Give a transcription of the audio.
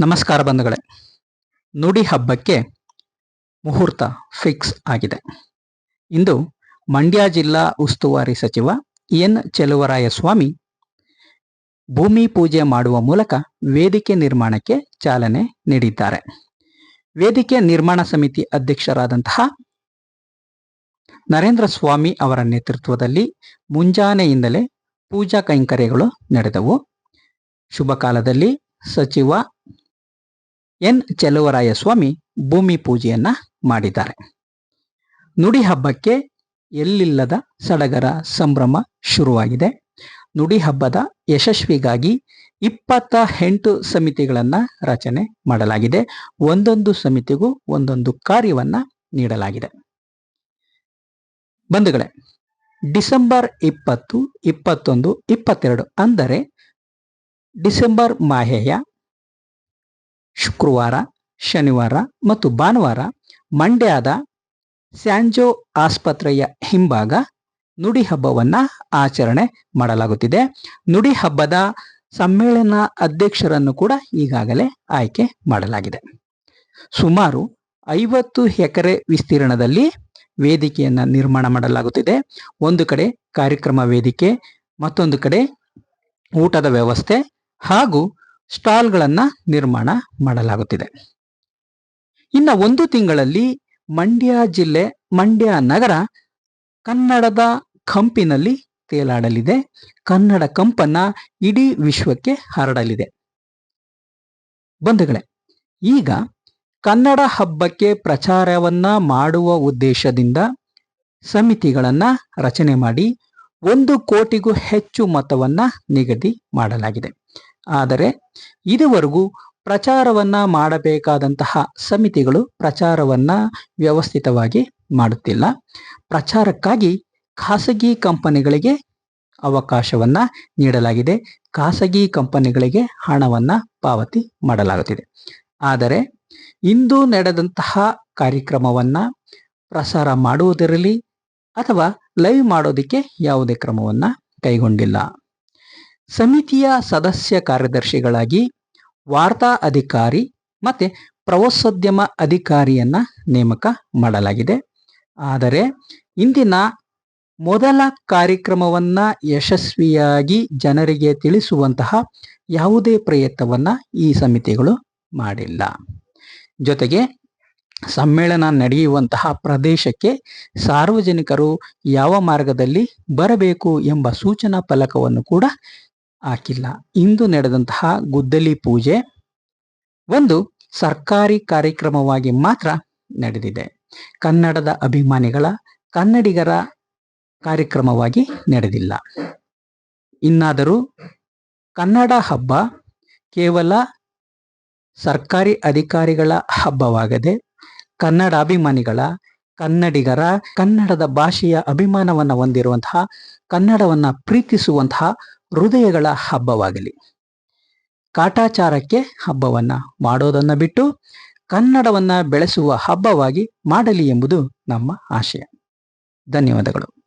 ನಮಸ್ಕಾರ ಬಂಧುಗಳೇ. ನುಡಿ ಹಬ್ಬಕ್ಕೆ ಮುಹೂರ್ತ ಫಿಕ್ಸ್ ಆಗಿದೆ. ಇಂದು ಮಂಡ್ಯ ಜಿಲ್ಲಾ ಉಸ್ತುವಾರಿ ಸಚಿವ ಎನ್ ಚೆಲುವರಾಯಸ್ವಾಮಿ ಭೂಮಿ ಪೂಜೆ ಮಾಡುವ ಮೂಲಕ ವೇದಿಕೆ ನಿರ್ಮಾಣಕ್ಕೆ ಚಾಲನೆ ನೀಡಿದ್ದಾರೆ. ವೇದಿಕೆ ನಿರ್ಮಾಣ ಸಮಿತಿ ಅಧ್ಯಕ್ಷರಾದಂತಹ ನರೇಂದ್ರ ಸ್ವಾಮಿ ಅವರ ನೇತೃತ್ವದಲ್ಲಿ ಮುಂಜಾನೆಯಿಂದಲೇ ಪೂಜಾ ಕೈಂಕರ್ಯಗಳು ನಡೆದವು. ಶುಭ ಕಾಲದಲ್ಲಿ ಸಚಿವ ಎನ್ ಚೆಲುವರಾಯ ಸ್ವಾಮಿ ಭೂಮಿ ಪೂಜೆಯನ್ನ ಮಾಡಿದ್ದಾರೆ. ನುಡಿ ಹಬ್ಬಕ್ಕೆ ಎಲ್ಲಿಲ್ಲದ ಸಡಗರ ಸಂಭ್ರಮ ಶುರುವಾಗಿದೆ. ನುಡಿ ಹಬ್ಬದ ಯಶಸ್ವಿಗಾಗಿ ಇಪ್ಪತ್ತ ಎಂಟು ಸಮಿತಿಗಳನ್ನು ರಚನೆ ಮಾಡಲಾಗಿದೆ. ಒಂದೊಂದು ಸಮಿತಿಗೂ ಒಂದೊಂದು ಕಾರ್ಯವನ್ನ ನೀಡಲಾಗಿದೆ. ಬಂಧುಗಳೇ, ಡಿಸೆಂಬರ್ ಇಪ್ಪತ್ತು, ಇಪ್ಪತ್ತೊಂದು, ಇಪ್ಪತ್ತೆರಡು ಅಂದರೆ ಡಿಸೆಂಬರ್ ಮಾಹೆಯ ಶುಕ್ರವಾರ, ಶನಿವಾರ ಮತ್ತು ಭಾನುವಾರ ಮಂಡ್ಯದ ಸ್ಯಾಂಜೋ ಆಸ್ಪತ್ರೆಯ ಹಿಂಭಾಗ ನುಡಿ ಹಬ್ಬವನ್ನ ಆಚರಣೆ ಮಾಡಲಾಗುತ್ತಿದೆ. ನುಡಿ ಹಬ್ಬದ ಸಮ್ಮೇಳನ ಅಧ್ಯಕ್ಷರನ್ನು ಕೂಡ ಈಗಾಗಲೇ ಆಯ್ಕೆ ಮಾಡಲಾಗಿದೆ. ಸುಮಾರು ಐವತ್ತು ಎಕರೆ ವಿಸ್ತೀರ್ಣದಲ್ಲಿ ವೇದಿಕೆಯನ್ನ ನಿರ್ಮಾಣ ಮಾಡಲಾಗುತ್ತಿದೆ. ಒಂದು ಕಡೆ ಕಾರ್ಯಕ್ರಮ ವೇದಿಕೆ, ಮತ್ತೊಂದು ಕಡೆ ಊಟದ ವ್ಯವಸ್ಥೆ ಹಾಗೂ ಸ್ಟಾಲ್ಗಳನ್ನ ನಿರ್ಮಾಣ ಮಾಡಲಾಗುತ್ತಿದೆ. ಇನ್ನು ಒಂದು ತಿಂಗಳಲ್ಲಿ ಮಂಡ್ಯ ಜಿಲ್ಲೆ, ಮಂಡ್ಯ ನಗರ ಕನ್ನಡದ ಕಂಪಿನಲ್ಲಿ ತೇಲಾಡಲಿದೆ. ಕನ್ನಡ ಕಂಪನ್ನ ಇಡೀ ವಿಶ್ವಕ್ಕೆ ಹರಡಲಿದೆ. ಬಂಧುಗಳೇ, ಈಗ ಕನ್ನಡ ಹಬ್ಬಕ್ಕೆ ಪ್ರಚಾರವನ್ನ ಮಾಡುವ ಉದ್ದೇಶದಿಂದ ಸಮಿತಿಗಳನ್ನ ರಚನೆ ಮಾಡಿ ಒಂದು ಕೋಟಿಗೂ ಹೆಚ್ಚು ಮೊತ್ತವನ್ನ ನಿಗದಿ ಮಾಡಲಾಗಿದೆ. ಆದರೆ ಇದುವರೆಗೂ ಪ್ರಚಾರವನ್ನ ಮಾಡಬೇಕಾದಂತಹ ಸಮಿತಿಗಳು ಪ್ರಚಾರವನ್ನ ವ್ಯವಸ್ಥಿತವಾಗಿ ಮಾಡುತ್ತಿಲ್ಲ. ಪ್ರಚಾರಕ್ಕಾಗಿ ಖಾಸಗಿ ಕಂಪನಿಗಳಿಗೆ ಅವಕಾಶವನ್ನ ನೀಡಲಾಗಿದೆ. ಖಾಸಗಿ ಕಂಪನಿಗಳಿಗೆ ಹಣವನ್ನ ಪಾವತಿ ಮಾಡಲಾಗುತ್ತಿದೆ. ಆದರೆ ಇಂದು ನಡೆದಂತಹ ಕಾರ್ಯಕ್ರಮವನ್ನ ಪ್ರಸಾರ ಮಾಡುವುದಿರಲಿ ಅಥವಾ ಲೈವ್ ಮಾಡೋದಕ್ಕೆ ಯಾವುದೇ ಕ್ರಮವನ್ನ ಕೈಗೊಂಡಿಲ್ಲ. ಸಮಿತಿಯ ಸದಸ್ಯ ಕಾರ್ಯದರ್ಶಿಗಳಾಗಿ ವಾರ್ತಾ ಅಧಿಕಾರಿ ಮತ್ತು ಪ್ರವಾಸೋದ್ಯಮ ಅಧಿಕಾರಿಯನ್ನು ನೇಮಕ ಮಾಡಲಾಗಿದೆ. ಆದರೆ ಇಂದಿನ ಮೊದಲ ಕಾರ್ಯಕ್ರಮವನ್ನ ಯಶಸ್ವಿಯಾಗಿ ಜನರಿಗೆ ತಿಳಿಸುವಂತಹ ಯಾವುದೇ ಪ್ರಯತ್ನವನ್ನ ಈ ಸಮಿತಿಗಳು ಮಾಡಿಲ್ಲ. ಜೊತೆಗೆ ಸಮ್ಮೇಳನ ನಡೆಯುವಂತಹ ಪ್ರದೇಶಕ್ಕೆ ಸಾರ್ವಜನಿಕರು ಯಾವ ಮಾರ್ಗದಲ್ಲಿ ಬರಬೇಕು ಎಂಬ ಸೂಚನಾ ಫಲಕವನ್ನು ಕೂಡ ಹಾಕಿಲ್ಲ. ಇಂದು ನಡೆದಂತಹ ಗುದ್ದಲಿ ಪೂಜೆ ಒಂದು ಸರ್ಕಾರಿ ಕಾರ್ಯಕ್ರಮವಾಗಿ ಮಾತ್ರ ನಡೆದಿದೆ. ಕನ್ನಡದ ಅಭಿಮಾನಿಗಳ, ಕನ್ನಡಿಗರ ಕಾರ್ಯಕ್ರಮವಾಗಿ ನಡೆದಿಲ್ಲ. ಇನ್ನಾದರೂ ಕನ್ನಡ ಹಬ್ಬ ಕೇವಲ ಸರ್ಕಾರಿ ಅಧಿಕಾರಿಗಳ ಹಬ್ಬವಾಗದೆ ಕನ್ನಡ ಅಭಿಮಾನಿಗಳ ಕನ್ನಡಿಗರ ಕನ್ನಡದ ಭಾಷೆಯ ಅಭಿಮಾನವನ್ನು ಹೊಂದಿರುವಂತಹ, ಕನ್ನಡವನ್ನು ಪ್ರೀತಿಸುವಂತಹ ಹೃದಯಗಳ ಹಬ್ಬವಾಗಲಿ. ಕಾಟಾಚಾರಕ್ಕೆ ಹಬ್ಬವನ್ನ ಮಾಡೋದನ್ನ ಬಿಟ್ಟು, ಕನ್ನಡವನ್ನ ಬೆಳೆಸುವ ಹಬ್ಬವಾಗಿ ಮಾಡಲಿ ಎಂಬುದು ನಮ್ಮ ಆಶಯ. ಧನ್ಯವಾದಗಳು.